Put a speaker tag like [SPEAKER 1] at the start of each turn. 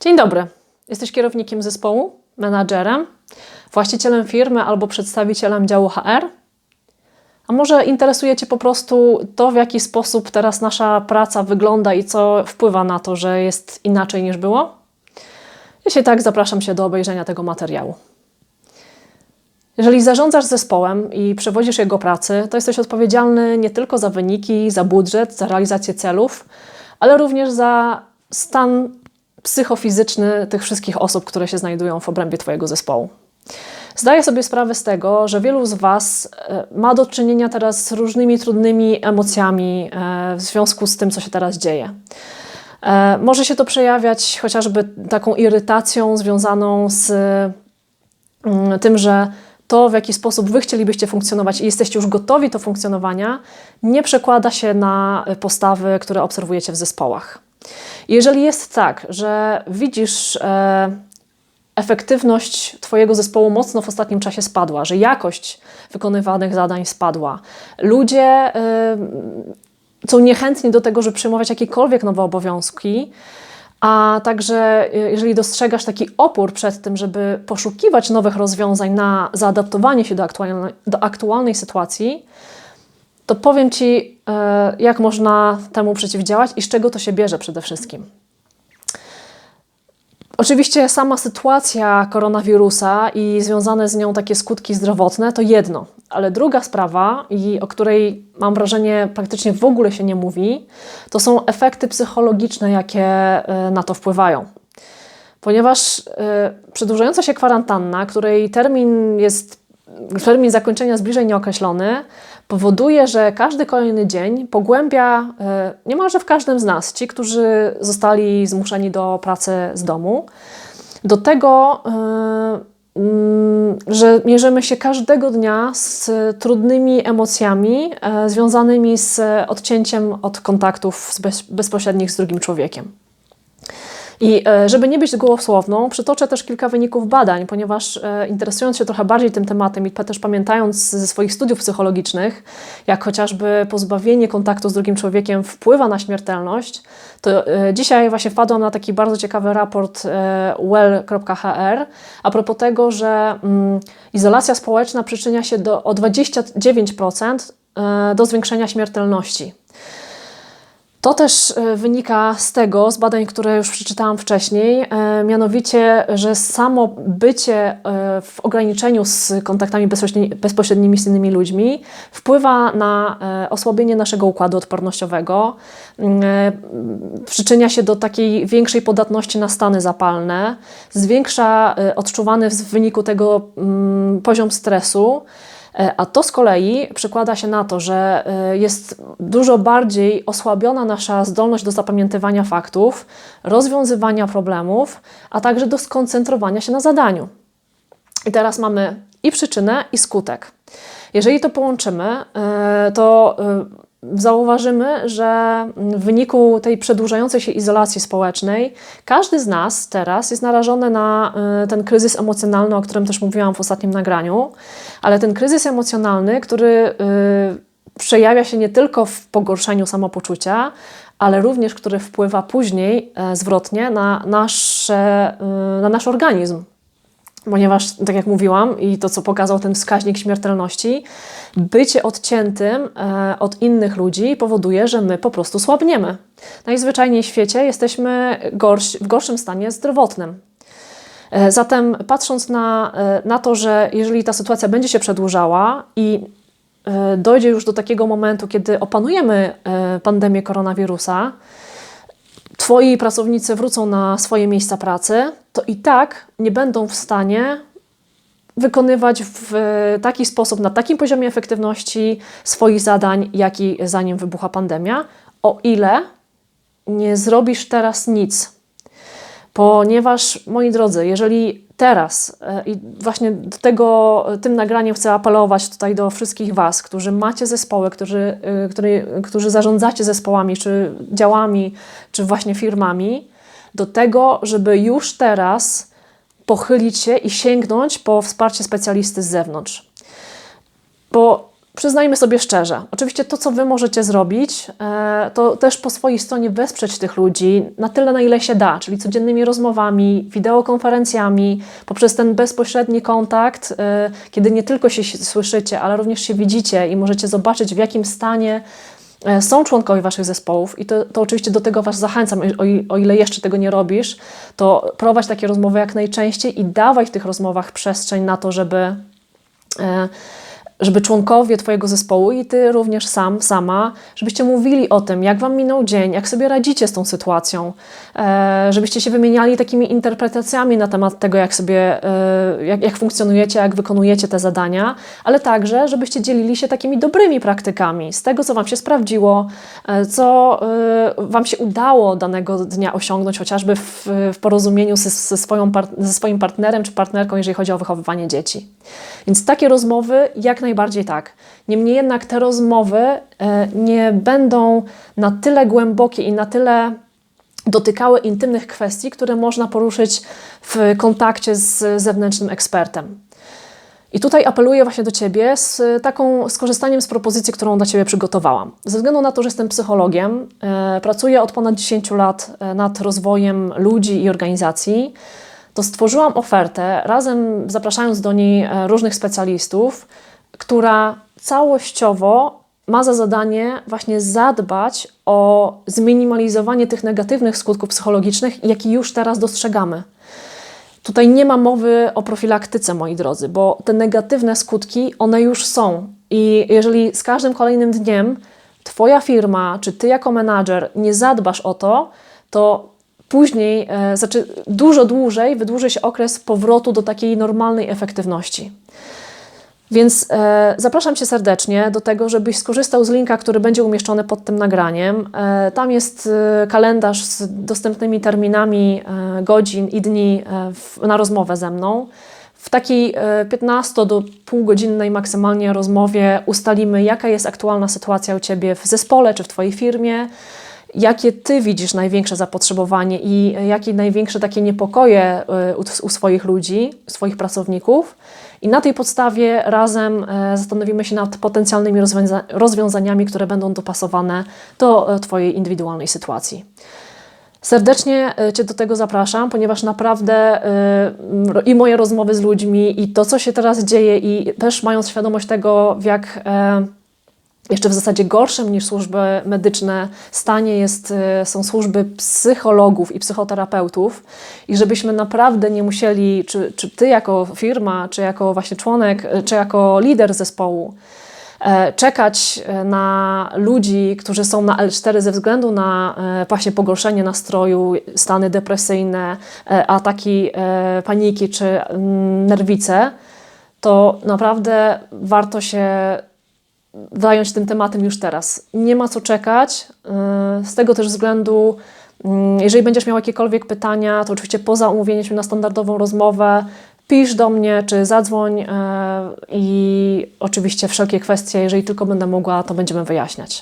[SPEAKER 1] Dzień dobry. Jesteś kierownikiem zespołu, menadżerem, właścicielem firmy albo przedstawicielem działu HR? A może interesuje Cię po prostu to, w jaki sposób teraz nasza praca wygląda i co wpływa na to, że jest inaczej niż było? Jeśli tak, zapraszam Cię do obejrzenia tego materiału. Jeżeli zarządzasz zespołem i przewodzisz jego pracy, to jesteś odpowiedzialny nie tylko za wyniki, za budżet, za realizację celów, ale również za stan psychofizyczny tych wszystkich osób, które się znajdują w obrębie Twojego zespołu. Zdaję sobie sprawę z tego, że wielu z Was e, ma do czynienia teraz z różnymi trudnymi emocjami e, w związku z tym, co się teraz dzieje. E, może się to przejawiać chociażby taką irytacją związaną z mm, tym, że to, w jaki sposób Wy chcielibyście funkcjonować i jesteście już gotowi do funkcjonowania, nie przekłada się na postawy, które obserwujecie w zespołach. Jeżeli jest tak, że widzisz e, efektywność Twojego zespołu mocno w ostatnim czasie spadła, że jakość wykonywanych zadań spadła, ludzie e, są niechętni do tego, żeby przyjmować jakiekolwiek nowe obowiązki, a także e, jeżeli dostrzegasz taki opór przed tym, żeby poszukiwać nowych rozwiązań na zaadaptowanie się do aktualnej, do aktualnej sytuacji, to powiem Ci, e, jak można temu przeciwdziałać i z czego to się bierze przede wszystkim. Oczywiście sama sytuacja koronawirusa i związane z nią takie skutki zdrowotne to jedno, ale druga sprawa, i o której mam wrażenie praktycznie w ogóle się nie mówi, to są efekty psychologiczne, jakie e, na to wpływają. Ponieważ e, przedłużająca się kwarantanna, której termin jest termin zakończenia jest bliżej nieokreślony, powoduje, że każdy kolejny dzień pogłębia e, niemalże w każdym z nas, ci, którzy zostali zmuszeni do pracy z domu, do tego, e, mm, że mierzymy się każdego dnia z trudnymi emocjami e, związanymi z odcięciem od kontaktów bezpośrednich z drugim człowiekiem. I e, żeby nie być gołosłowną, przytoczę też kilka wyników badań, ponieważ e, interesując się trochę bardziej tym tematem i też pamiętając ze swoich studiów psychologicznych, jak chociażby pozbawienie kontaktu z drugim człowiekiem wpływa na śmiertelność, to e, dzisiaj właśnie wpadłam na taki bardzo ciekawy raport well.hr a propos tego, że mm, izolacja społeczna przyczynia się do, o 29% do zwiększenia śmiertelności. To też e, wynika z tego, z badań, które już przeczytałam wcześniej, e, mianowicie, że samo bycie e, w ograniczeniu z kontaktami bezpośrednimi z innymi ludźmi wpływa na osłabienie naszego układu odpornościowego, przyczynia się do takiej większej podatności na stany zapalne, zwiększa odczuwany w wyniku tego mm, poziom stresu. E, a to z kolei przekłada się na to, że e, jest dużo bardziej osłabiona nasza zdolność do zapamiętywania faktów, rozwiązywania problemów, a także do skoncentrowania się na zadaniu. I teraz mamy i przyczynę, i skutek. Jeżeli to połączymy, e, to zauważymy, że w wyniku tej przedłużającej się izolacji społecznej, każdy z nas teraz jest narażony na y, ten kryzys emocjonalny, o którym też mówiłam w ostatnim nagraniu, ale ten kryzys emocjonalny, który y, przejawia się nie tylko w pogorszeniu samopoczucia, ale również który wpływa później e, zwrotnie na, nasze, y, na nasz organizm ponieważ, tak jak mówiłam, i to, co pokazał ten wskaźnik śmiertelności, bycie odciętym e, od innych ludzi powoduje, że my po prostu słabniemy. Najzwyczajniej w świecie jesteśmy w gorszym stanie zdrowotnym. E, zatem, patrząc na, e, na to, że jeżeli ta sytuacja będzie się przedłużała i dojdzie już do takiego momentu, kiedy opanujemy pandemię koronawirusa, Twoi pracownicy wrócą na swoje miejsca pracy, to i tak nie będą w stanie wykonywać w taki sposób, na takim poziomie efektywności swoich zadań, jaki zanim wybucha pandemia, o ile nie zrobisz teraz nic Ponieważ, moi drodzy, jeżeli teraz e, i właśnie do tego, tym nagraniem chcę apelować tutaj do wszystkich Was, którzy macie zespoły, którzy, e, który, którzy zarządzacie zespołami, czy działami, czy właśnie firmami, do tego, żeby już teraz pochylić się i sięgnąć po wsparcie specjalisty z zewnątrz. Bo przyznajmy sobie szczerze, oczywiście to, co Wy możecie zrobić, e, to też po swojej stronie wesprzeć tych ludzi na tyle, na ile się da, czyli codziennymi rozmowami, wideokonferencjami, poprzez ten bezpośredni kontakt, e, kiedy nie tylko się słyszycie, ale również się widzicie i możecie zobaczyć, w jakim stanie e, są członkowie Waszych zespołów. I to, to oczywiście do tego Was zachęcam, o, o ile jeszcze tego nie robisz, to prowadź takie rozmowy jak najczęściej i dawaj w tych rozmowach przestrzeń na to, żeby e, żeby członkowie Twojego zespołu i Ty również sam, sama, żebyście mówili o tym, jak Wam minął dzień, jak sobie radzicie z tą sytuacją, e, żebyście się wymieniali takimi interpretacjami na temat tego, jak sobie, e, jak, jak funkcjonujecie, jak wykonujecie te zadania, ale także, żebyście dzielili się takimi dobrymi praktykami z tego, co Wam się sprawdziło, e, co Wam się udało danego dnia osiągnąć, chociażby w, w porozumieniu ze, ze, swoją ze swoim partnerem czy partnerką, jeżeli chodzi o wychowywanie dzieci. Więc takie rozmowy jak najbardziej tak. Niemniej jednak te rozmowy e, nie będą na tyle głębokie i na tyle dotykały intymnych kwestii, które można poruszyć w kontakcie z zewnętrznym ekspertem. I tutaj apeluję właśnie do Ciebie z taką skorzystaniem z propozycji, którą dla Ciebie przygotowałam. Ze względu na to, że jestem psychologiem, e, pracuję od ponad 10 lat e, nad rozwojem ludzi i organizacji, to stworzyłam ofertę, razem zapraszając do niej e, różnych specjalistów, która całościowo ma za zadanie właśnie zadbać o zminimalizowanie tych negatywnych skutków psychologicznych, jakie już teraz dostrzegamy. Tutaj nie ma mowy o profilaktyce, moi drodzy, bo te negatywne skutki, one już są. I jeżeli z każdym kolejnym dniem Twoja firma, czy Ty jako menadżer nie zadbasz o to, to później, e, znaczy dużo dłużej wydłuży się okres powrotu do takiej normalnej efektywności. Więc e, zapraszam Cię serdecznie do tego, żebyś skorzystał z linka, który będzie umieszczony pod tym nagraniem. E, tam jest e, kalendarz z dostępnymi terminami e, godzin i dni e, w, na rozmowę ze mną. W takiej e, 15 do półgodzinnej maksymalnie rozmowie ustalimy, jaka jest aktualna sytuacja u Ciebie w zespole czy w Twojej firmie, jakie Ty widzisz największe zapotrzebowanie i jakie największe takie niepokoje y, u, swoich ludzi, swoich pracowników. I na tej podstawie razem e, zastanowimy się nad potencjalnymi rozwiąza- rozwiązaniami, które będą dopasowane do e, Twojej indywidualnej sytuacji. Serdecznie e, Cię do tego zapraszam, ponieważ naprawdę m, i moje rozmowy z ludźmi, i to, co się teraz dzieje, i też mając świadomość tego, w jak e, jeszcze w zasadzie gorszym niż służby medyczne stanie jest, e, są służby psychologów i psychoterapeutów. I żebyśmy naprawdę nie musieli, czy, czy Ty jako firma, czy jako właśnie członek, e, czy jako lider zespołu, e, czekać e, na ludzi, którzy są na L4 ze względu na e, właśnie pogorszenie nastroju, stany depresyjne, ataki paniki czy mm, nerwice, to naprawdę warto się zająć tym tematem już teraz. Nie ma co czekać. Yy, Z tego też względu, mm, jeżeli będziesz miał jakiekolwiek pytania, to oczywiście poza umówieniem się na standardową rozmowę, pisz do mnie czy zadzwoń yy, i oczywiście wszelkie kwestie, jeżeli tylko będę mogła, to będziemy wyjaśniać.